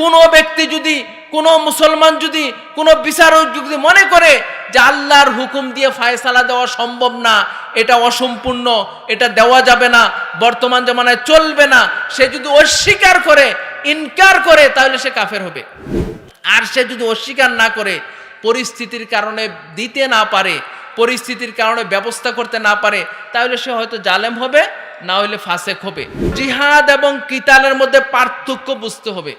কোনো ব্যক্তি যদি, কোনো মুসলমান যদি, কোনো বিচারক যদি মনে করে যে আল্লাহর হুকুম দিয়ে ফায়সালা দেওয়া সম্ভব না, এটা অসম্পূর্ণ, এটা দেওয়া যাবে না, বর্তমান জমানায় চলবে না, সে যদি অস্বীকার করে, ইনকার করে, তাহলে সে কাফের হবে। আর সে যদি অস্বীকার না করে, পরিস্থিতির কারণে দিতে না পারে, পরিস্থিতির কারণে ব্যবস্থা করতে না পারে, তাহলে সে হয়তো জালেম হবে, না হলে ফাসেক হবে। জিহাদ এবং কিতালের মধ্যে পার্থক্য বুঝতে হবে।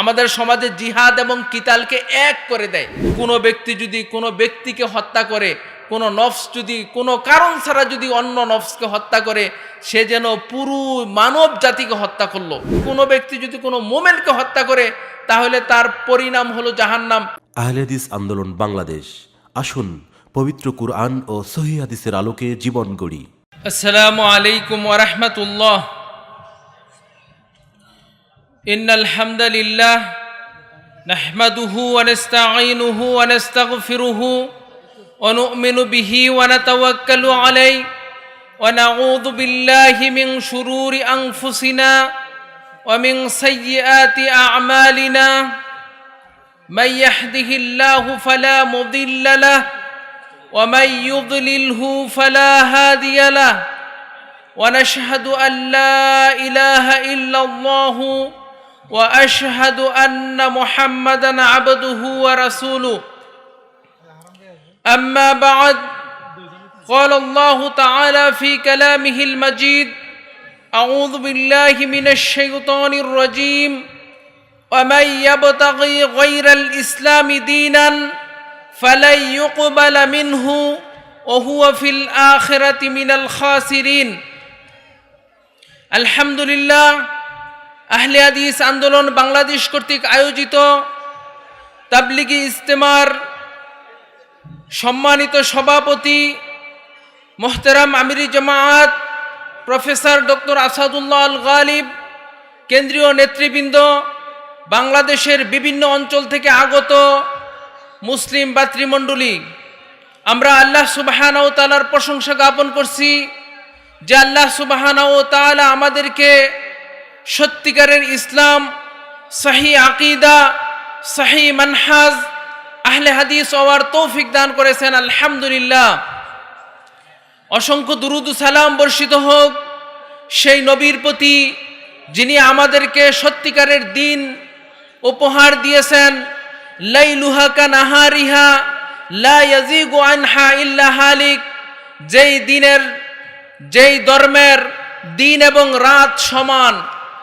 আমাদের সমাজে জিহাদ এবং কিতালকে এক করে দেয়। কোনো ব্যক্তি যদি কোনো ব্যক্তিকে হত্যা করে কোনো নফস যদি কোনো কারণ ছাড়া যদি অন্য নফসকে হত্যা করে সে যেন পুরো মানব জাতিকে হত্যা করল। কোনো ব্যক্তি যদি কোনো মোমেনকে হত্যা করে তাহলে তার পরিণাম হলো জাহান্নাম। আহলেদিস আন্দোলন বাংলাদেশ। আসুন পবিত্র কুরআন ও সহি হাদিসের আলোকে জীবন গড়ি। আসসালামু আলাইকুম ওয়া রাহমাতুল্লাহ। إن الحمد لله نحمده ونستعينه ونستغفره ونؤمن به ونتوكل عليه ونعوذ بالله من شرور أنفسنا ومن سيئات أعمالنا. من يهده الله فلا مضل له ومن يضلله فلا هادي له. ونشهد أن لا إله إلا الله واشهد ان محمدا عبده ورسوله اما بعد قال الله تعالى في كلامه المجيد اعوذ بالله من الشيطان الرجيم ومن يبتغي غير الاسلام دينا فلن يقبل منه وهو في الاخره من الخاسرين الحمد لله আহলে আন্দোলন বাংলাদেশ কর্তৃক আয়োজিত তাবলিগি ইস্তেমার সম্মানিত সভাপতি মোহতারাম আমিরি জামায়াত প্রফেসর ডক্টর আসাদুল্লাহ আল গালিব, কেন্দ্রীয় নেতৃবৃন্দ, বাংলাদেশের বিভিন্ন অঞ্চল থেকে আগত মুসলিম ভাতৃমণ্ডলী। আমরা আল্লাহ সুবাহানা ও তালার প্রশংসা জ্ঞাপন করছি যে আল্লাহ সুবাহানা ও তালা আমাদেরকে সত্যিকারের ইসলাম, সাহি আকিদা, সাহি মানহাজ, আহলে হাদিস ওয়ার তৌফিক দান করেছেন, আলহামদুলিল্লাহ। অসংখ্য দুরুদ সালাম বর্ষিত হোক, সেই নবীর প্রতি যিনি আমাদেরকে সত্যিকারের দিন উপহার দিয়েছেন, লাইলুহা কানাহারিহা লা ইয়াজিগু আনহা ইল্লা হালিক, যেই দিনের, যেই ধর্মের দিন এবং রাত সমান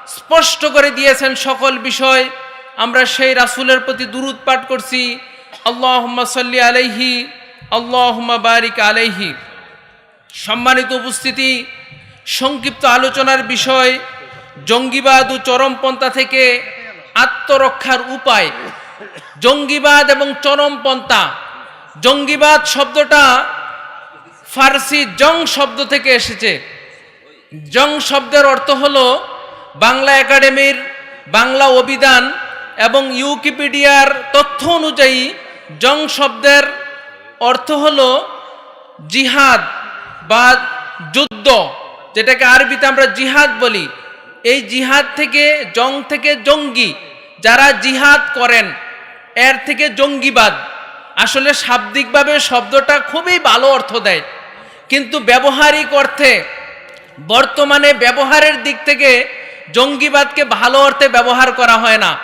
স্পষ্ট করে দিয়েছেন সকল বিষয়। আমরা সেই রাসূলের প্রতি দুরুদ পাঠ করছি। আল্লাহুম্মা সাল্লি আলাইহি, আল্লাহুম্মা বারিক আলাইহি। সম্মানিত উপস্থিতি, সংক্ষিপ্ত আলোচনার বিষয়, জঙ্গিবাদ ও চরমপন্থা থেকে আত্মরক্ষার উপায়। জঙ্গিবাদ এবং চরমপন্থা। জঙ্গিবাদ শব্দটা ফার্সি জং শব্দ থেকে এসেছে। জং শব্দের অর্থ হলো বাংলা একাডেমির, বাংলা অভিধান এবং ইউকিপিডিয়ার তথ্য অনুযায়ী জং শব্দের অর্থ হল জিহাদ বা যুদ্ধ, যেটাকে আরবিতে আমরা জিহাদ বলি। এই জিহাদ থেকে জং থেকে জঙ্গি, যারা জিহাদ করেন, এর থেকে জঙ্গিবাদ। আসলে শাব্দিকভাবে শব্দটা খুবই ভালো অর্থ দেয়, কিন্তু ব্যবহারিক অর্থে বর্তমানে ব্যবহারের দিক থেকে জঙ্গিবাদকে ভালো অর্থে ব্যবহার করা হয় না।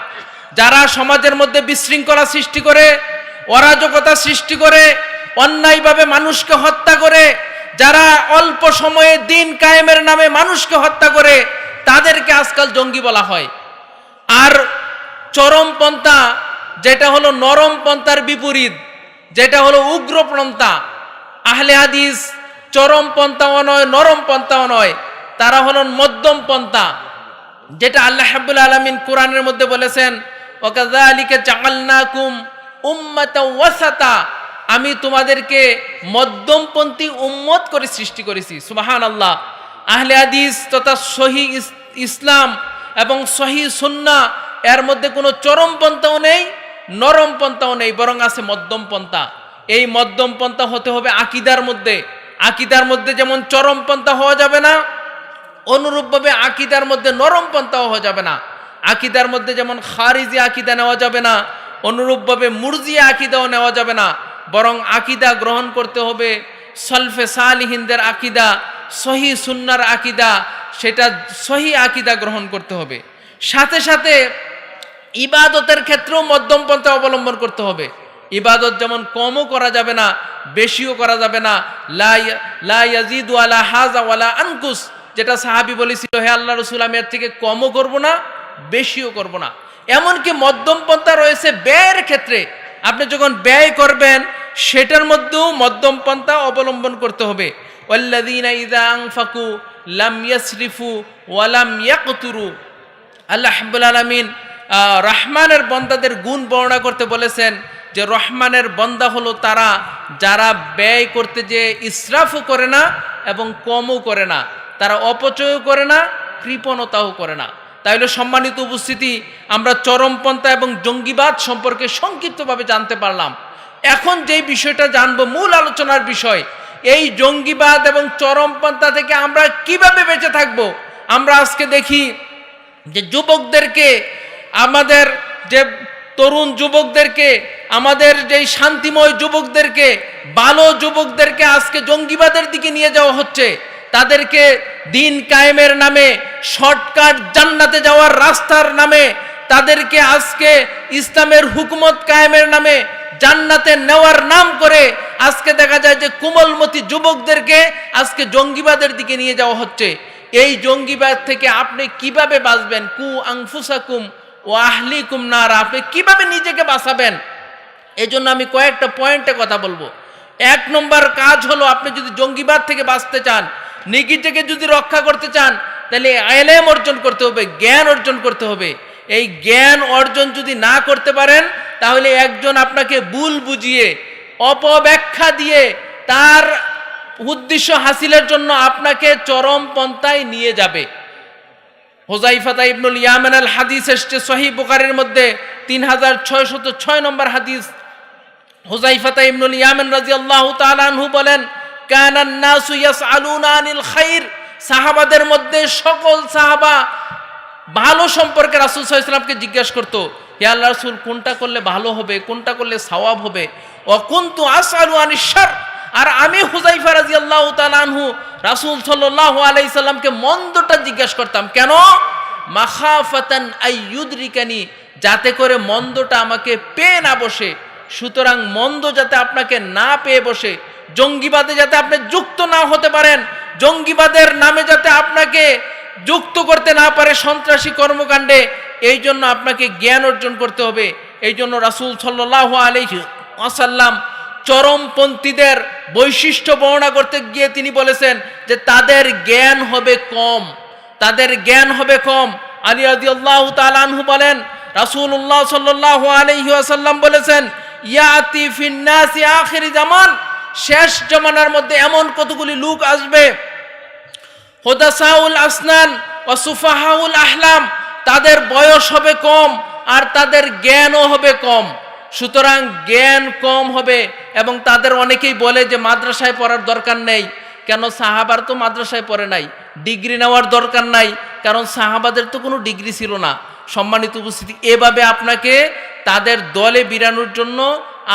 যারা সমাজের মধ্যে বিশৃঙ্খলা সৃষ্টি করে, অরাজকতা সৃষ্টি করে, অন্যায়ভাবে মানুষকে হত্যা করে, যারা অল্প সময়ে দিন কায়েমের নামে মানুষকে হত্যা করে, তাদেরকে আজকাল জঙ্গি বলা হয়। আর চরমপন্থা যেটা হলো নরম পন্থার বিপরীত, যেটা হলো উগ্রপন্থা আহলে হাদিস চরম পন্থাও নয়, নরম পন্থাও নয়, তারা হলো মধ্যম পন্থা। যেটা আল্লাহ হাবুল আলমিন কোরআনের মধ্যে বলেছেন ওয়াসাতা আমি তোমাদেরকে মধ্যমপন্থী উম্মত করে সৃষ্টি করেছি। সুবাহান আল্লাহ আহলে হাদিস তথা সহি ইস- ইসলাম এবং সহি সুন্না, এর মধ্যে কোনো চরম পন্থাও নেই, নরম পন্থাও নেই, বরং আছে মধ্যম পন্থা। এই মধ্যম পন্থা হতে হবে আকিদার মধ্যে। আকিদার মধ্যে যেমন চরম পন্থা হওয়া যাবে না অনুরূপভাবে আকিদার মধ্যে নরম পন্থাও হওয়া যাবে না। আকিদার মধ্যে যেমন খারিজি আকিদা নেওয়া যাবে না, অনুরূপভাবে মুরজিয়া আকিদাও নেওয়া যাবে না। বরং আকিদা গ্রহণ করতে হবে, সলফে সালিহিনদের আকিদা, সহি সুন্নার আকিদা, সেটা সহি আকিদা গ্রহণ করতে হবে। সাথে সাথে ইবাদতের ক্ষেত্রেও মধ্যম পন্থা অবলম্বন করতে হবে। ইবাদত যেমন কমও করা যাবে না, বেশিও করা যাবে না। লা ইয়া- ইয়াজিদু আলা হাজা ওয়ালা আনকুস যেটা সাহাবি বলেছিল, হে আল্লাহ রসুল, আমি এর থেকে কমও করব না, বেশিও করব না। এমনকি মধ্যম পন্থা রয়েছে ব্যয়ের ক্ষেত্রে। আপনি যখন ব্যয় করবেন, সেটার মধ্যেও মধ্যম পন্থা অবলম্বন করতে হবে। ওয়াল্লাযীনা আনফাকু লাম ইয়াসরিফু ওয়া লাম ইয়াকতুরু। আল্লাহ হাব্বুল আলমিন রহমানের বন্দাদের গুণ বর্ণনা করতে বলেছেন যে, রহমানের বন্দা হলো তারা যারা ব্যয় করতে যে ইসরাফও করে না এবং কমও করে না। তারা অপচয়ও করে না, কৃপণতাও করে না। তাইলে সম্মানিত উপস্থিতি, আমরা চরমপন্থা এবং জঙ্গিবাদ সম্পর্কে সংক্ষিপ্তভাবে জানতে পারলাম। এখন যেই বিষয়টা জানব, মূল আলোচনার বিষয়, এই জঙ্গিবাদ এবং চরমপন্থা থেকে আমরা কীভাবে বেঁচে থাকব? আমরা আজকে দেখি যে যুবকদেরকে আমাদের যে তরুণ যুবকদেরকে, আমাদের যেই শান্তিময় যুবকদেরকে ভালো যুবকদেরকে আজকে জঙ্গিবাদের দিকে নিয়ে যাওয়া হচ্ছে। তাদেরকে দিন কায়েমের নামে, শর্টকাট জান্নাতে যাওয়ার রাস্তার নামে, তাদেরকে আজকে ইসলামের হুকুমত কায়েমের নামে, জান্নাতে নেওয়ার নাম করে আজকে দেখা যায় যে কোমলমতি যুবকদেরকে আজকে জঙ্গিবাদের দিকে নিয়ে যাওয়া হচ্ছে। এই জঙ্গিবাদ থেকে আপনি কীভাবে বাঁচবেন? কু আংফুসাকুম ও আহলিকুম নার। আপনি কীভাবে নিজেকে বাঁচাবেন? এই জন্য আমি কয়েকটা পয়েন্টে কথা বলব। এক নম্বর কাজ হলো আপনি যদি জঙ্গিবাদ থেকে বাঁচতে চান নিজেকে যদি রক্ষা করতে চান, তাহলে এলেম অর্জন করতে হবে, জ্ঞান অর্জন করতে হবে। এই জ্ঞান অর্জন যদি না করতে পারেন, তাহলে একজন আপনাকে ভুল বুঝিয়ে, অপব্যাখ্যা দিয়ে তার উদ্দেশ্য হাসিলের জন্য আপনাকে চরম পন্থায় নিয়ে যাবে। হোজাইফাতা ইবনুল ইয়ামেন আল হাদিস এসছে সহি বুকারের মধ্যে তিন হাজার ছয়শত ছয় নম্বর হাদিস। হোজাইফাতা ইবনুল ইয়ামেন রাজি আল্লাহ তালানহু বলেন কানান নাসু ইয়াসআলুনা আনিল খাইর। সাহাবাদের মধ্যে সকল সাহাবা ভালো সম্পর্কে রাসূল সাল্লামকে জিজ্ঞাসা করতো, হে আল্লাহ রাসূল, কোনটা করলে ভালো হবে, কোনটা করলে সওয়াব হবে? ও কুনতু আসআলু আনিশ শার। আর আমি হুজাইফা রাদিয়াল্লাহু তাআলা আনহু, রাসূল সাল্লাল্লাহু আলাইহি সাল্লামকে মন্দটা জিজ্ঞাসা করতাম, কেন? মাখাফাতান আইয়ুদরিকানি, যাতে করে মন্দটা আমাকে পেয়ে না বসে। সুতরাং মন্দ যাতে আপনাকে না পেয়ে বসে, জঙ্গিবাদে যাতে আপনি যুক্ত না হতে পারেন, জঙ্গিবাদের নামে যাতে আপনাকে যুক্ত করতে না পারে সন্ত্রাসী কর্মকাণ্ডে, এই জন্য আপনাকে জ্ঞান অর্জন করতে হবে। এই জন্য রাসূল সাল্লাহ আলাইহি ওয়াসাল্লাম চরমপন্থীদের বৈশিষ্ট্য বর্ণনা করতে গিয়ে তিনি বলেছেন যে তাদের জ্ঞান হবে কম। তাদের জ্ঞান হবে কম। আলী আদিউল্লাহ তালানহু বলেন, রাসূলুল্লাহ সাল্লাল্লাহু আলাইহি আসাল্লাম বলেছেন ইয়াতি ফিন্নাসি আখিরি জামান। শেষ জমানার মধ্যে এমন কতগুলি লোক আসবে? হোদাসাউল আসনান ও সুফাহাউল আহলাম, তাদের বয়স হবে কম আর তাদের জ্ঞানও হবে কম। সুতরাং জ্ঞান কম হবে এবং তাদের অনেকেই বলে যে মাদ্রাসায় পড়ার দরকার নেই। কেন? সাহাবার তো মাদ্রাসায় পড়ে নাই। ডিগ্রি নেওয়ার দরকার নাই। কারণ সাহাবাদের তো কোনো ডিগ্রি ছিল না। সম্মানিত উপস্থিতি, এভাবে আপনাকে তাদের দলে বিরানোর জন্য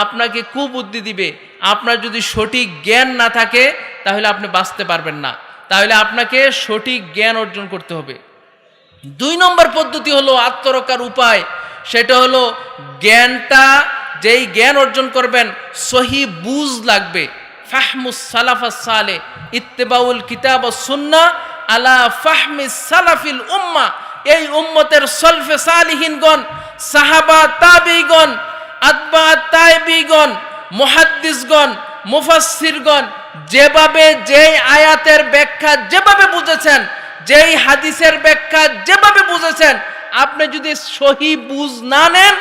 আপনাকে কুবুদ্ধি দিবে। আপনার যদি সঠিক জ্ঞান না থাকে, তাহলে আপনি বাঁচতে পারবেন না। তাহলে আপনাকে সঠিক জ্ঞান অর্জন করতে হবে। দুই নম্বর পদ্ধতি হলো আত্মরক্ষার উপায়। সেটা হলো জ্ঞানটা, যেই জ্ঞান অর্জন করবেন, সহি বুঝ লাগবে। ফাহমুস সালাফা সালে, ইত্তেবাউল কিতাব সুন্না আলা ফাহমি সালাফিল উম্মা এই উম্মতের সলফে সালিহিনগণ সাহাবা তাবিগণ, আতবা তাইবিগণ, মুহাদ্দিসগণ, মুফাসসিরগণ, যেভাবে যেই আয়াতের ব্যাখ্যা যেভাবে বুঝেছেন, যেই হাদিসের ব্যাখ্যা যেভাবে বুঝেছেন, আপনি যদি সহি বুঝ না নেন,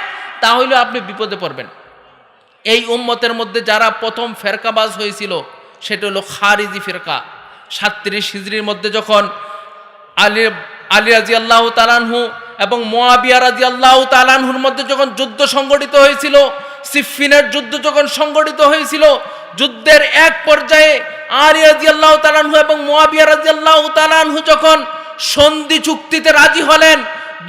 তাহলে আপনি বিপদে পড়বেন। এই উম্মতের মধ্যে যারা প্রথম ফেরকাবাজ হয়েছিল, সেটা হলো খারিজি ফেরকা। সাতত্রিশ হিজড়ির মধ্যে যখন আলী আলী রাজি তালানহু এবং মোয়াবিয়া রাজি আল্লাহ তালানহুর মধ্যে যখন যুদ্ধ সংগঠিত হয়েছিল সিফিনের যুদ্ধ যখন সংগঠিত হয়েছিল, যুদ্ধের এক পর্যায়ে আলী রাজি আল্লাহ তালানহু এবং মোয়াবিয়া রাজি আল্লাহ তালানহু যখন সন্ধি চুক্তিতে রাজি হলেন,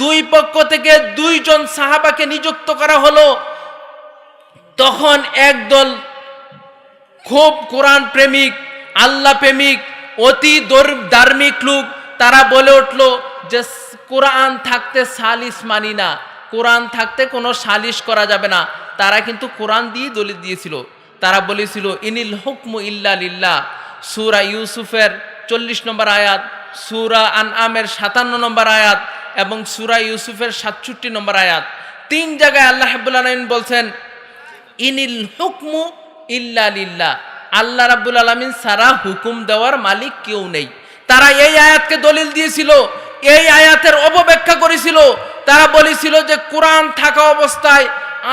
দুই পক্ষ থেকে দুইজন সাহাবাকে নিযুক্ত করা হলো, তখন একদল খুব কোরআন প্রেমিক, আল্লাহ প্রেমিক, অতি ধার্মিক লোক, তারা বলে উঠল যে কোরআন থাকতে সালিস মানি না। কোরআন থাকতে কোনো সালিশ করা যাবে না। তারা কিন্তু কোরআন দিয়ে দলিল দিয়েছিল। তারা বলেছিল, ইনিল হুকমু ইল্লা লিল্লাহ। সুরা ইউসুফের চল্লিশ নম্বর আয়াত, সুরা আন আমের সাতান্ন নম্বর আয়াত এবং সুরা ইউসুফের সাতষট্টি নম্বর আয়াত। তিন জায়গায় আল্লাহ হাবুল আলমিন বলছেন, ইনিল হুকমু ইল্লা লিল্লাহ। আল্লাহ রাব্বুল আলামিন সারা হুকুম দেওয়ার মালিক কেউ নেই। তারা এই আয়াতকে দলিল দিয়েছিল এই আয়াতের অপব্যাখ্যা করেছিল। তারা বলেছিল যে কোরআন থাকা অবস্থায়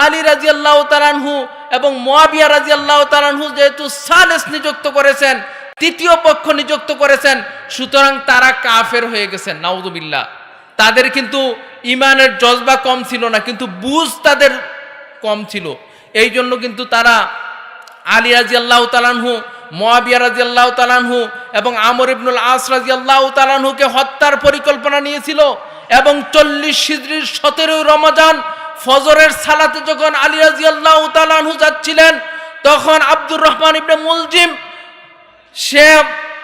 আলী রাজিয়াল্লাহ তালানহু এবং মোয়াবিয়া রাজিয়াল্লাহ তালানহু যেহেতু সালেস নিযুক্ত করেছেন, তৃতীয় পক্ষ নিযুক্ত করেছেন, সুতরাং তারা কাফের হয়ে গেছেন নাউদুবিল্লাহ তাদের কিন্তু ইমানের জজবা কম ছিল না, কিন্তু বুঝ তাদের কম ছিল। এই জন্য কিন্তু তারা আলী রাজি আল্লাহ তালানহু মোয়াবিয়া রাজি আল্লাহ তালানহু এবং আমর ইবনুল আস রাজি আল্লাহ তালানহুকে হত্যার পরিকল্পনা নিয়েছিল এবং চল্লিশ সিদ্রির সতেরোই রমাজান ফজরের সালাতে যখন আলী রাজি আল্লাহ তালানহু যাচ্ছিলেন, তখন আব্দুর রহমান ইবনে মুলজিম সে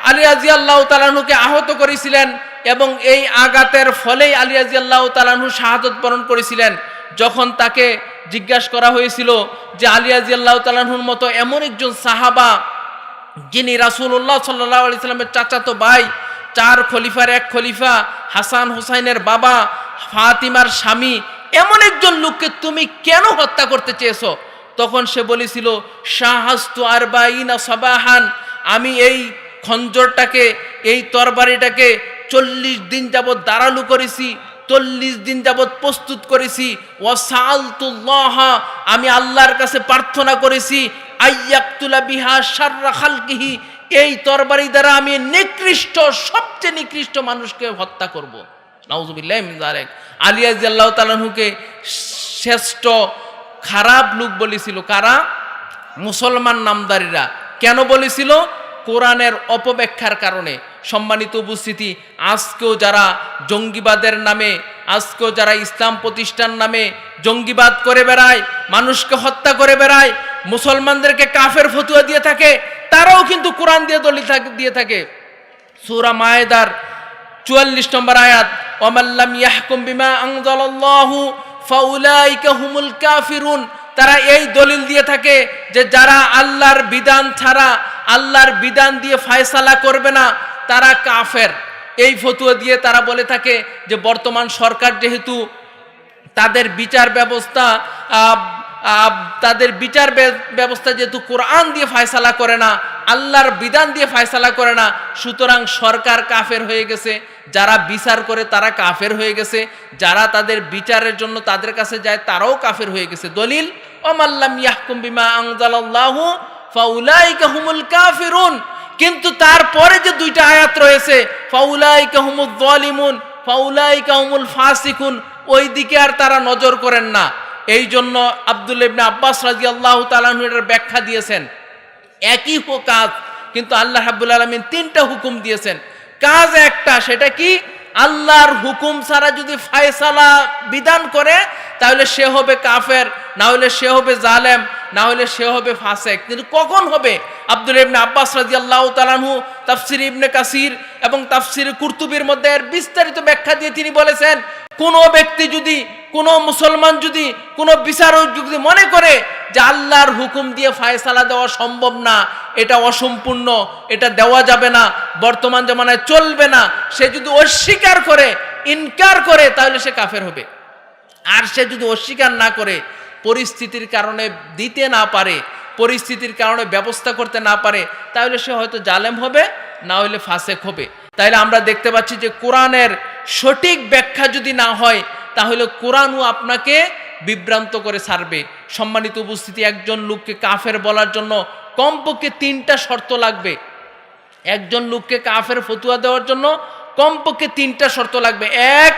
আলী রাজি আল্লাহ তালাহুকে আহত করেছিলেন এবং এই আঘাতের ফলেই আলী রাজি আল্লাহ তালাহু শাহাদত বরণ করেছিলেন। যখন তাকে জিজ্ঞাসা করা হয়েছিল যে আলী রাজি আল্লাহ তালাহুর মতো এমন একজন সাহাবা যিনি রাসুল্লাহ সাল্লাহ আলি সাল্লামের চাচাতো ভাই, চার খলিফার এক খলিফা, হাসান হুসাইনের বাবা, ফাতিমার স্বামী, এমন একজন লোককে তুমি কেন হত্যা করতে চেয়েছো? তখন সে বলেছিল, শাহাস্তু আরবাইনা সবাহান, আমি এই খঞ্জরটাকে, এই তরবারিটাকে চল্লিশ দিন যাবৎ দাঁড়ালু করেছি চল্লিশ দিন যাবৎ প্রস্তুত করেছি। আমি আল্লাহর কাছে প্রার্থনা করেছি, আইয়াক্তুলা বিহা সাররা খালকিহি, এই তরবারি দ্বারা আমি নিকৃষ্ট, সবচেয়ে নিকৃষ্ট মানুষকে হত্যা করব। নাউজুবিল্লাহ মিন যালিক। আলী রাদিয়াল্লাহু শ্রেষ্ঠ খারাপ লোক বলেছিল। কারা? মুসলমান নামদারিরা। কেন বলেছিল? কোরআনের অপব্যাখ্যার কারণে সম্মানিত উপস্থিতি, আজকেও যারা জঙ্গিবাদের নামে, আজকেও যারা ইসলাম প্রতিষ্ঠান নামে জঙ্গিবাদ করে বেড়ায়, মানুষকে হত্যা করে বেড়ায়, মুসলমানদেরকে কাফের ফতুয়া দিয়ে থাকে, তারাও কিন্তু কোরআন দিয়ে দলিল দিয়ে থাকে। সূরা মায়েদার চুয়াল্লিশ নম্বর আয়াত ওমাল্লাম ইয়াহকুম বিমা আনজালাল্লাহু ফাউলাইকা হুমুল কাফিরুন। তারা এই দলিল দিয়ে থাকে যে যারা আল্লাহর বিধান ছাড়া আল্লাহর বিধান দিয়ে ফায়সালা করবে না, তারা কাফের। এই ফতুয়া দিয়ে তারা বলে থাকে যে, বর্তমান সরকার যেহেতু তাদের বিচার ব্যবস্থা তাদের বিচার ব্যবস্থা যেহেতু কোরআন দিয়ে ফায়সালা করে না, আল্লাহর বিধান দিয়ে ফায়সালা করে না, সুতরাং সরকার কাফের হয়ে গেছে। যারা বিচার করে তারা কাফের হয়ে গেছে। যারা তাদের বিচারের জন্য তাদের কাছে যায় তারাও কাফের হয়ে গেছে। দলিল, ওমাল্লাম ইয়াহকুম বিমা আনজালাল্লাহু ফাউলাইকা হুমুল কাফিরুন। কিন্তু তারপরে যে দুইটা আয়াত রয়েছে, ফাউলাইকা হুমুল যালিমুন, ফাউলাইকা হুমুল ফাসিকুন ওই দিকে আর তারা নজর করেন না। এই জন্য আব্দুল ইবনে আব্বাস রাজি আল্লাহ এটার ব্যাখ্যা দিয়েছেন। একই কাজ, কিন্তু আল্লাহ রাব্বুল আলমিন তিনটা হুকুম দিয়েছেন। কাজ একটা, সেটা কি? আল্লাহর হুকুম ছাড়া যদি ফায়সালা বিধান করে তাহলে সে হবে কাফের, না হলে সে হবে জালেম, না হলে সে হবে ফাসেক। কিন্তু কখন হবে? আব্দুল ইবনে আব্বাস রাজি আল্লাহ তালানহু তাফসির ইবনে কাসির এবং তাফসির কুর্তুবির মধ্যে এর বিস্তারিত ব্যাখ্যা দিয়ে তিনি বলেছেন, কোনো ব্যক্তি যদি, কোনো মুসলমান যদি, কোনো বিচারক যদি মনে করে যে আল্লাহর হুকুম দিয়ে ফায়সালা দেওয়া সম্ভব না, এটা অসম্পূর্ণ, এটা দেওয়া যাবে না, বর্তমান জমানায় চলবে না, সে যদি অস্বীকার করে, ইনকার করে, তাহলে সে কাফের হবে। আর সে যদি অস্বীকার না করে, পরিস্থিতির কারণে দিতে না পারে, পরিস্থিতির কারণে ব্যবস্থা করতে না পারে, তাহলে সে হয়তো জালেম হবে, না হলে ফাসেক হবে। তাইলে আমরা দেখতে পাচ্ছি যে কোরআনের সঠিক ব্যাখ্যা যদি না হয়, তাহলে কোরআনও আপনাকে বিভ্রান্ত করে ছাড়বে। সম্মানিত উপস্থিতি, একজন লোককে কাফের বলার জন্য কমপক্ষে তিনটা শর্ত লাগবে। একজন লোককে কাফের ফতুয়া দেওয়ার জন্য কমপক্ষে তিনটা শর্ত লাগবে। এক,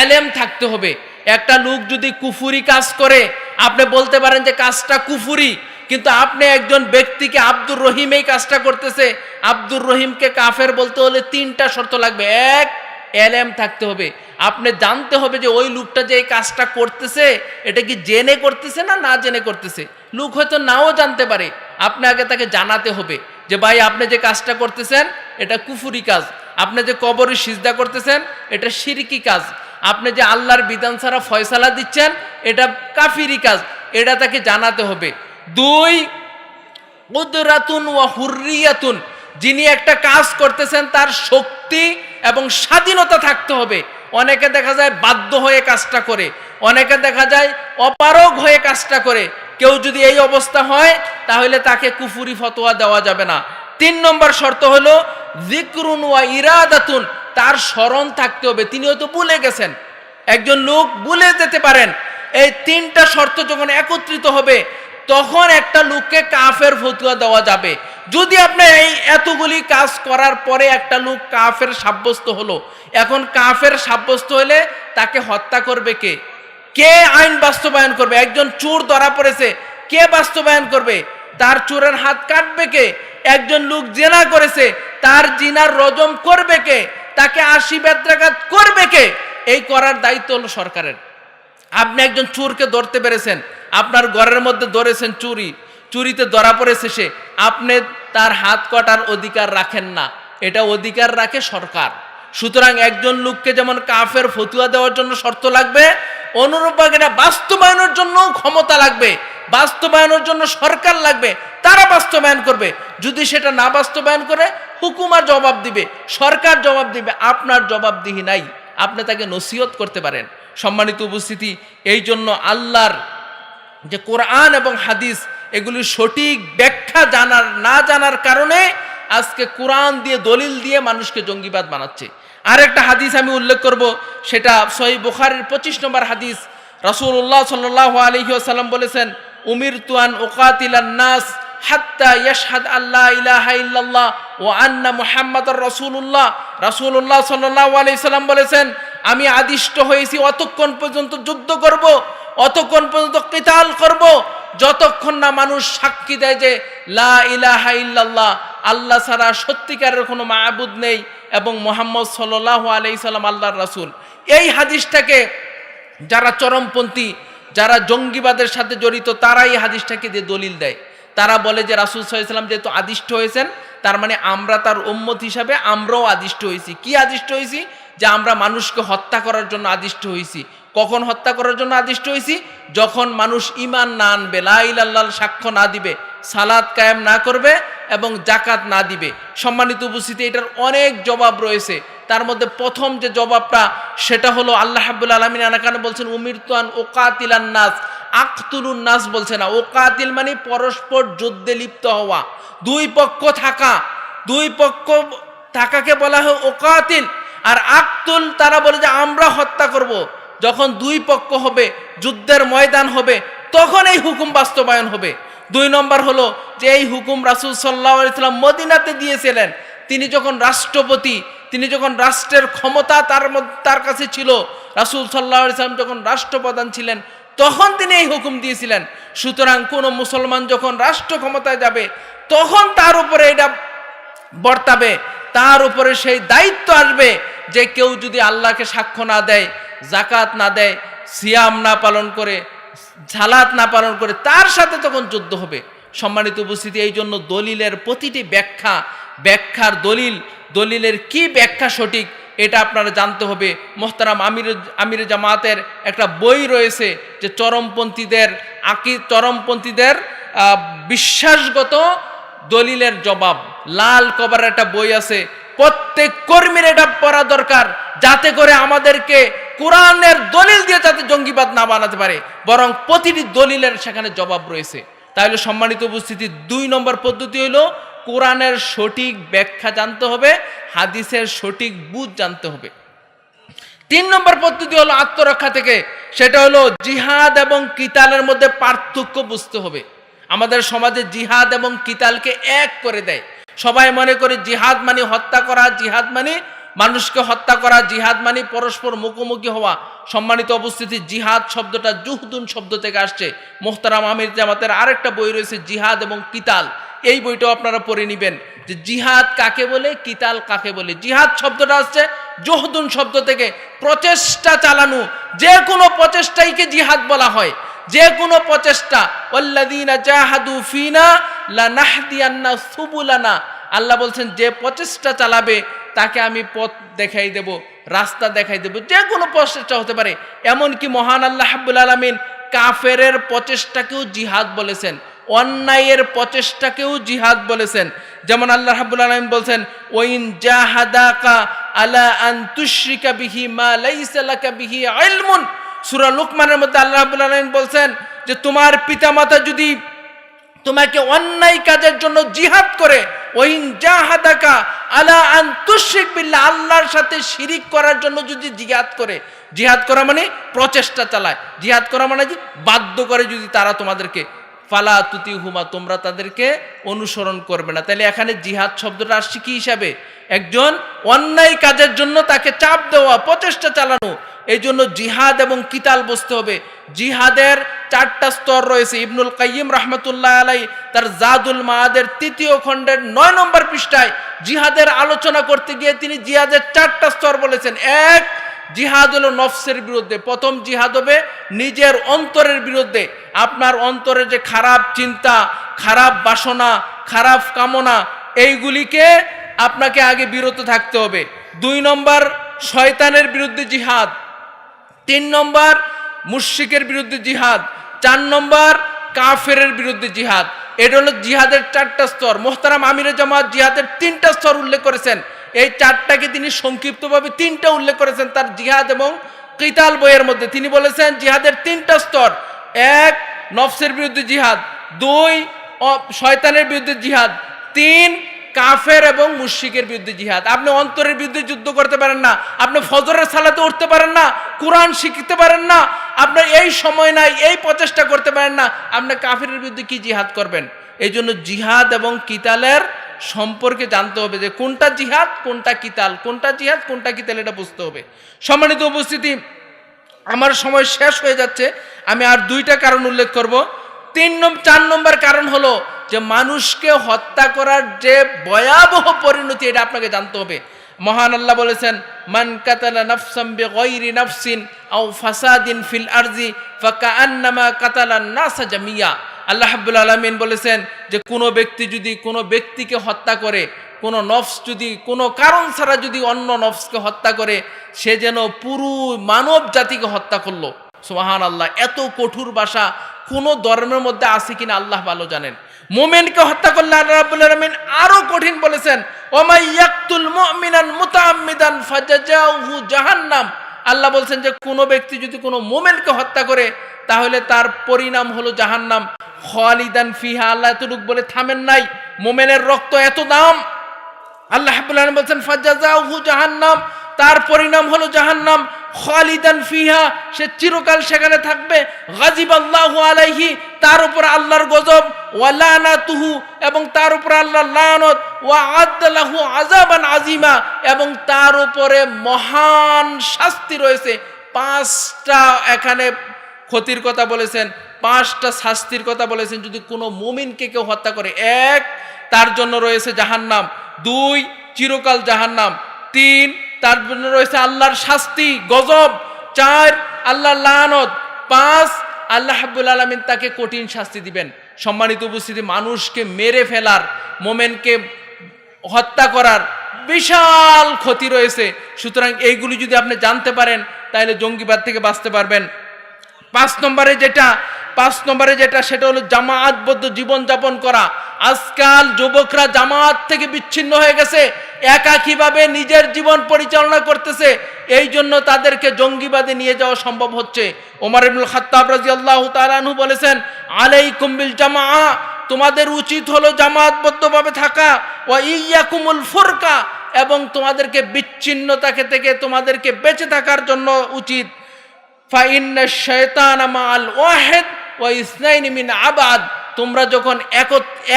এলেম থাকতে হবে। একটা লোক যদি কুফুরি কাজ করে, আপনি বলতে পারেন যে কাজটা কুফুরি, কিন্তু আপনি একজন ব্যক্তিকে আব্দুর রহিম এই কাজটা করতেছে, আব্দুর রহিমকে কাফের বলতে হলে তিনটা শর্ত লাগবে। এক এলএম থাকতে হবে। আপনি জানতে হবে যে ওই লোকটা যে এই কাজটা করতেছে, এটা কি জেনে করতেছে না না জেনে করতেছে? লোক হয়তো নাও জানতে পারে। আপনি আগে তাকে জানাতে হবে যে, ভাই, আপনি যে কাজটা করতেছেন, এটা কুফুরি কাজ। আপনি যে কবরে সিজদা করতেছেন, এটা শিরকি কাজ। আপনি যে আল্লাহর বিধান ছাড়া ফয়সালা দিচ্ছেন, এটা কাফিরি কাজ। এটা তাকে জানাতে হবে। দুই উদরাতুন ওয়া হুররিয়াতুন, যিনি একটা কাজ করতেছেন, তার শক্তি এবং স্বাধীনতা থাকতে হবে। অনেকে দেখা যায় বাধ্য হয়ে কাজটা করে, অনেকে দেখা যায় অপারগ হয়ে কাজটা করে। কেউ যদি এই অবস্থা হয়, তাহলে তাকে কুফুরি ফতোয়া দেওয়া যাবে না। তিন নম্বর শর্ত হলো জিক্রুন ওয়া ইরাদাতুন তার স্মরণ থাকতে হবে। তিনি হয়তো ভুলে গেছেন। একজন লোক ভুলে যেতে পারেন। এই তিনটা শর্ত যখন একত্রিত হবে, তখন একটা লোককে কাফের ফতুয়া দেওয়া যাবে। যদি আপনি এই এতগুলি কাজ করার পরে একটা লোক কাফের সাব্যস্ত হলো, এখন কাফের সাব্যস্ত হলে তাকে হত্যা করবে কে? কে আইন বাস্তবায়ন করবে? একজন চোর ধরা পড়েছে, কে বাস্তবায়ন করবে? তার চোরের হাত কাটবে কে? একজন লোক জেনা করেছে, তার জিনার রজম করবে কে? তাকে আশি বেদ্রাঘাত করবে কে? এই করার দায়িত্ব হলো সরকারের। আপনি একজন চোরকে ধরতে পেরেছেন, আপনার ঘরের মধ্যে ধরেছেন চুরি, চুরিতে ধরা পড়েছে সে, আপনি তার হাত কটার অধিকার রাখেন না। এটা অধিকার রাখে সরকার। সুতরাং একজন লোককে যেমন কাফের ফতুয়া দেওয়ার জন্য শর্ত লাগবে, অনুরূপভাবে এটা বাস্তবায়নের জন্য ক্ষমতা লাগবে, বাস্তবায়নের জন্য সরকার লাগবে, তারা বাস্তবায়ন করবে। যদি সেটা না বাস্তবায়ন করে, হুকুমার জবাব দিবে, সরকার জবাব দিবে, আপনার জবাবদিহি নাই, আপনি তাকে নসিহত করতে পারেন। সম্মানিত উপস্থিতি, এই জন্য আল্লাহর যে কোরআন এবং হাদিস এগুলির সঠিক ব্যাখ্যা জানার, না জানার কারণে আজকে কোরআন দিয়ে দলিল দিয়ে মানুষকে জঙ্গিবাদ বানাচ্ছে। আর একটা হাদিস আমি উল্লেখ করব, সেটা সহি বুখারের পঁচিশ নম্বর হাদিস। রাসূলুল্লাহ সাল্লাহ আলহি আসাল্লাম বলেছেন উমির তুয়ান ওকাতিলান নাস হাত্তা ইয়াশহাদ আল্লাহ ইলাহা ইল্লাল্লাহ ও আন্না মুহাম্মাদুর রাসূলুল্লাহ। রাসূলুল্লাহ সাল্লাল্লাহু আলাইহি সাল্লাম বলেছেন, আমি আদিষ্ট হয়েছি অতক্ষণ পর্যন্ত যুদ্ধ করব, অতক্ষণ পর্যন্ত কিতাল করব, যতক্ষণ না মানুষ সাক্ষী দেয় যে লা ইলাহা ইল্লাল্লাহ আল্লাহ ছাড়া সত্যিকারের কোনো মাহবুদ নেই এবং মোহাম্মদ সাল্লাল্লাহু আলাইহি সাল্লাম আল্লাহর রাসুল। এই হাদিসটাকে যারা চরমপন্থী, যারা জঙ্গিবাদের সাথে জড়িত, তারাই এই হাদিসটাকে দিয়ে দলিল দেয়। তারা বলে যে রাসুল সাল্লাম যেহেতু আদিষ্ট হয়েছেন, তার মানে আমরা তার উম্মত হিসাবে আমরাও আদিষ্ট হয়েছি। কি আদিষ্ট হয়েছি? যে আমরা মানুষকে হত্যা করার জন্য আদিষ্ট হয়েছি। কখন হত্যা করার জন্য আদিষ্ট হয়েছি? যখন মানুষ ইমান না আনবে লাইলাল্লাহ সাক্ষ্য না দিবে সালাদ কায়েম না করবে এবং জাকাত না দিবে। সম্মানিত উপস্থিতি, এটার অনেক জবাব রয়েছে। তার মধ্যে প্রথম যে জবাবটা, সেটা হলো আল্লাহ হাবুল আলমিন আনাকানে বলছেন উমির তুয়ান ওকাতিলান নাস। আখতুলুন নাস বলছে না। ওকাতিল মানে পরস্পর যুদ্ধে লিপ্ত হওয়া। দুই পক্ষ থাকা। দুই পক্ষ থাকাকে বলা হয় ওকাতিল আর আক্তুল তারা বলে যে, আমরা হত্যা করব। যখন দুই পক্ষ হবে, যুদ্ধের ময়দান হবে তখন এই হুকুম বাস্তবায়ন হবে। দুই নম্বর হলো যে এই হুকুম রাসুল সাল্লাহ ইসলাম মদিনাতে দিয়েছিলেন। তিনি যখন রাষ্ট্রপতি, তিনি যখন রাষ্ট্রের ক্ষমতা তার তার কাছে ছিল, রাসুল সাল্লাহ ইসলাম যখন রাষ্ট্রপ্রধান ছিলেন, তখন তিনি এই হুকুম দিয়েছিলেন। সুতরাং কোনো মুসলমান যখন রাষ্ট্র ক্ষমতায় যাবে, তখন তার উপরে এটা বর্তাবে। তার উপরে সেই দায়িত্ব আসবে যে কেউ যদি আল্লাহকে সাক্ষ্য না দেয় জাকাত না দেয়, সিয়াম না পালন করে ঝালাত না পালন করে তার সাথে তখন যুদ্ধ হবে। সম্মানিত উপস্থিতি, এই জন্য দলিলের প্রতিটি ব্যাখ্যা, ব্যাখ্যার দলিল, দলিলের কি ব্যাখ্যা সঠিক, এটা আপনারা জানতে হবে। মোহতারাম আমির আমির জামাতের একটা বই রয়েছে যে চরমপন্থীদের আকি, চরমপন্থীদের বিশ্বাসগত দলিলের জবাব। লাল কভার একটা বই আছে, প্রত্যেক কর্মীর এটা পড়া দরকার, যাতে করে আমাদেরকে কোরআনের দলিল দিয়ে যাতে জঙ্গিবাদ না বানাতে পারে, বরং প্রতিটি দলিলের সেখানে জবাব রয়েছে। তাহলে সম্মানিত উপস্থিতি, দুই নম্বর পদ্ধতি হলো কোরআনের সঠিক ব্যাখ্যা জানতে হবে, হাদিসের সঠিক বুঝ জানতে হবে। তিন নম্বর পদ্ধতি হলো আত্মরক্ষা থেকে, সেটা হলো জিহাদ এবং কিতালের মধ্যে পার্থক্য বুঝতে হবে। আমাদের সমাজে জিহাদ এবং কিতালকে এক করে দেয়। সবাই মনে করে জিহাদ মানে হত্যা করা, জিহাদ মানে মানুষকে হত্যা করা, জিহাদ মানে পরস্পর মুখোমুখি হওয়া। সম্মানিত উপস্থিতি, জিহাদ শব্দটা জুহদুন শব্দ থেকে আসছে। মোহতারাম আমির জামাতের আরেকটা বই রয়েছে, জিহাদ এবং কিতাল। এই বইটাও আপনারা পড়ে নেবেন। যে জিহাদ কাকে বলে, কিতাল কাকে বলে? জিহাদ শব্দটা আসছে জহদুন শব্দ থেকে। প্রচেষ্টা চালানো, যে কোনো প্রচেষ্টাইকে জিহাদ বলা হয়? যে কোনো প্রচেষ্টা। ওয়াল্লাযীনা জাহাদু ফিনা লানাহদিয়ান্না সুবুলানা। আল্লাহ বলছেন, যে প্রচেষ্টা চালাবে তাকে আমি পথ দেখাই দেব, রাস্তা দেখাই দেব, যে কোনো প্রচেষ্টা হতে পারে। এমনকি মহান আল্লাহ হাব্বুল আলমিন কাফেরের প্রচেষ্টাকেও জিহাদ বলেছেন, অন্যায়ের প্রচেষ্টাকেও জিহাদ বলেছেন। যেমন আল্লাহ হাব্বুল আলমিন বলছেন, ওইন জাহাদাকা আলা আন তুশরিকা বিহি মা লাইসা লাকা বিহি ইলমুন। সূরা লুকমানের মধ্যে আল্লাহ রাব্বুল আলামিন বলছেন যে, তোমার পিতামাতা যদি তোমাকে অন্যায় কাজের জন্য জিহাদ করে, ওইন জাহাদাকা আলা আন আল্লাহর সাথে শিরিক করার জন্য যদি জিহাদ করে, জিহাদ করা মানে প্রচেষ্টা চালায়, জিহাদ করা মানে বাধ্য করে যদি তারা তোমাদেরকে ফালা তুতি হুমা তোমরা তাদেরকে অনুসরণ করবে না। তাহলে এখানে জিহাদ শব্দটা আসছে কি হিসাবে? একজন অন্যায় কাজের জন্য তাকে চাপ দেওয়া, প্রচেষ্টা চালানো এই জন্য জিহাদ এবং কিতাল বসতে হবে। জিহাদের চারটা স্তর রয়েছে। ইবনুল কাইম রহমতুল্লাহ আলাই তার জাদুল মাহাদের তৃতীয় খণ্ডের নয় নম্বর পৃষ্ঠায় জিহাদের আলোচনা করতে গিয়ে তিনি জিহাদের চারটা স্তর বলেছেন। এক জিহাদ হলো নফসের বিরুদ্ধে। প্রথম জিহাদ হবে নিজের অন্তরের বিরুদ্ধে। আপনার অন্তরে যে খারাপ চিন্তা, খারাপ বাসনা, খারাপ কামনা, এইগুলিকে আপনাকে আগে বিরত থাকতে হবে। দুই নম্বর, শয়তানের বিরুদ্ধে জিহাদ। তিন নম্বর, মুশরিকের বিরুদ্ধে জিহাদ। চার নম্বর, কাফেরের বিরুদ্ধে জিহাদ। এটা হলো জিহাদের চারটা স্তর। মোহতারাম আমিরে জামাত জিহাদের তিনটা স্তর উল্লেখ করেছেন। এই চারটাকে তিনি সংক্ষিপ্তভাবে তিনটা উল্লেখ করেছেন? তার জিহাদ এবং কিতাল বইয়ের মধ্যে। তিনি বলেছেন, জিহাদের তিনটা স্তর। এক, নফসের বিরুদ্ধে জিহাদ। দুই শয়তানের বিরুদ্ধে জিহাদ। তিন, কাফের এবং মুশরিকের বিরুদ্ধে জিহাদ। আপনি অন্তরের বিরুদ্ধে যুদ্ধ করতে পারেন না। আপনি ফজরের সালাতে উঠতে পারেন না। কোরআন শিখতে পারেন না। আপনার এই সময় নাই, এই প্রচেষ্টা করতে পারেন না। আপনি কাফের বিরুদ্ধে কি জিহাদ করবেন? এই জন্য জিহাদ এবং কিতালের সম্পর্কে জানতে হবে যে কোনটা জিহাদ, কোনটা কিতাল, কোনটা জিহাদ, কোনটা কিতাল এটা বুঝতে হবে। সম্মানিত উপস্থিতি, আমার সময় শেষ হয়ে যাচ্ছে। আমি আর দুইটা কারণ উল্লেখ করব। তিন নম্বর চার নম্বর কারণ হলো যে মানুষকে হত্যা করার যে ভয়াবহ পরিণতি, এটা আপনাকে জানতে হবে। মহান আল্লাহ বলেছেন, মান কাতালা নাফসাম বিগাইরি নাফসিন আও ফাসাদিন ফিল আরজি ফাকা ফাকান্নামা কাতালা নাসা জামিয়া। আল্লাহ হাব্বুল আলামিন বলেছেন যে, কোনো ব্যক্তি যদি কোনো ব্যক্তিকে হত্যা করে, কোনো নফস যদি, কোনো কারণ ছাড়া যদি অন্য নফসকে হত্যা করে, সে যেন পুরো মানব জাতিকে হত্যা করল। সুবাহান আল্লাহ এত কঠোর ভাষা কোন ধর্মের মধ্যে আছে কিনা আল্লাহ ভালো জানেন। মোমেনকে হত্যা করলে আল্লাহ রাব্বুল আলামিন আরও কঠিন বলেছেন জাহান্নাম। আল্লাহ বলছেন যে, কোনো ব্যক্তি যদি কোনো মোমেনকে হত্যা করে, তাহলে তার পরিণাম হলো জাহান্নাম। খালিদান ফিহা, আল্লাহ এতটুক বলে থামেন নাই। মোমেনের রক্ত এত দাম। আল্লাহ হাব্বুল আলামিন বলছেন ফাজাজাহু জাহান্নাম। তার পরিণাম হলো জাহান্নাম। খালিদান ফিহা, সে চিরকাল সেখানে থাকবে। গাজিব আল্লাহু আলাইহি, তার উপর আল্লাহর গজব। ওয়া লানাতুহু এবং তার উপর আল্লাহর লানত। ওয়া আদালাহু আযাবান আজিমা এবং তার উপরে মহান শাস্তি রয়েছে। পাঁচটা এখানে ক্ষতির কথা বলেছেন। পাঁচটা শাস্তির কথা বলেছেন, যদি কোনো মুমিনকে কেউ হত্যা করে, এক, তার জন্য রয়েছে জাহান্নাম, দুই, চিরকাল জাহান্নাম, তিন, তার জন্য রয়েছে আল্লাহর শাস্তি, গজব, চার, আল্লাহর লানত, পাঁচ, আল্লাহ হাব্বুল আলমিন তাকে কঠিন শাস্তি দিবেন। সম্মানিত উপস্থিতি, মানুষকে মেরে ফেলার, মোমেনকে হত্যা করার বিশাল ক্ষতি রয়েছে। সুতরাং এইগুলি যদি আপনি জানতে পারেন, তাহলে জঙ্গিবাদ থেকে বাঁচতে পারবেন। পাঁচ নম্বরে যেটা পাঁচ নম্বরে যেটা, সেটা হলো জামায়াতবদ্ধ জীবনযাপন করা। আজকাল যুবকরা জামাত থেকে বিচ্ছিন্ন হয়ে গেছে, একাকীভাবে নিজের জীবন পরিচালনা করতেছে এই জন্য তাদেরকে জঙ্গিবাদে নিয়ে যাওয়া সম্ভব হচ্ছে। ওমর ইবনুল খাত্তাব রাদিয়াল্লাহু তাআলা আনহু বলেছেন, আলাইকুম বিল জামা তোমাদের উচিত হলো জামাতবদ্ধভাবে থাকা, ওয়া ইয়াকুমুল ফুরকা, এবং তোমাদেরকে বিচ্ছিন্নতাকে থেকে তোমাদেরকে বেঁচে থাকার জন্য উচিত। ফাইন্না শয়তান মাল ওয়াহেদ ইসনাইনি মিন আবাদ, তোমরা যখন এক,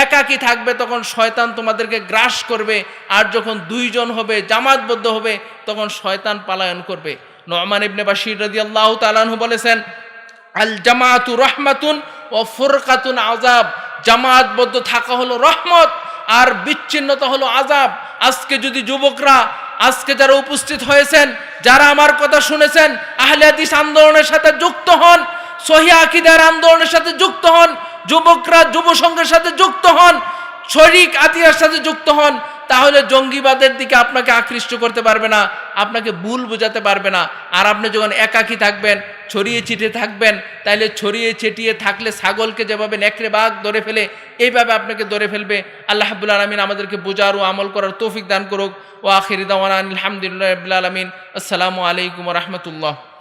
একাকী থাকবে, তখন শয়তান তোমাদেরকে গ্রাস করবে, আর যখন দুইজন হবে, জামাতবদ্ধ হবে, তখন শয়তান পালায়ন করবে। নমান ইবনে বাশির রাদিয়াল্লাহু তাআলা আনহু বলেছেন, আল জামাআতু রহমাতুন ও ফুরকাতুন আজাব জামাতবদ্ধ থাকা হলো রহমত, আর বিচ্ছিন্নতা হলো আজাব আজকে যদি যুবকরা, আজকে যারা উপস্থিত হয়েছেন, যারা আমার কথা শুনেছেন, আহলে আন্দোলনের সাথে যুক্ত হন সহি আকিদার আন্দোলনের সাথে যুক্ত হন, যুবকরা যুব সংঘের সাথে যুক্ত হন, শরিক আতিয়ার সাথে যুক্ত হন, তাহলে জঙ্গিবাদের দিকে আপনাকে আকৃষ্ট করতে পারবে না, আপনাকে ভুল বোঝাতে পারবে না। আর আপনি যখন একাকী থাকবেন, ছড়িয়ে ছিটিয়ে থাকবেন তাহলে ছড়িয়ে ছিটিয়ে থাকলে ছাগলকে যেভাবে নেকড়ে বাঘ ধরে ফেলে, এইভাবে আপনাকে ধরে ফেলবে। আল্লাহ হাবুল আলমিন আমাদেরকে বোঝার ও আমল করার তৌফিক দান করুক। ও আখির দাওয়ান আলহামদুলিল্লাহ আলমিন। আসসালামু আলাইকুম রহমতুল্লাহ।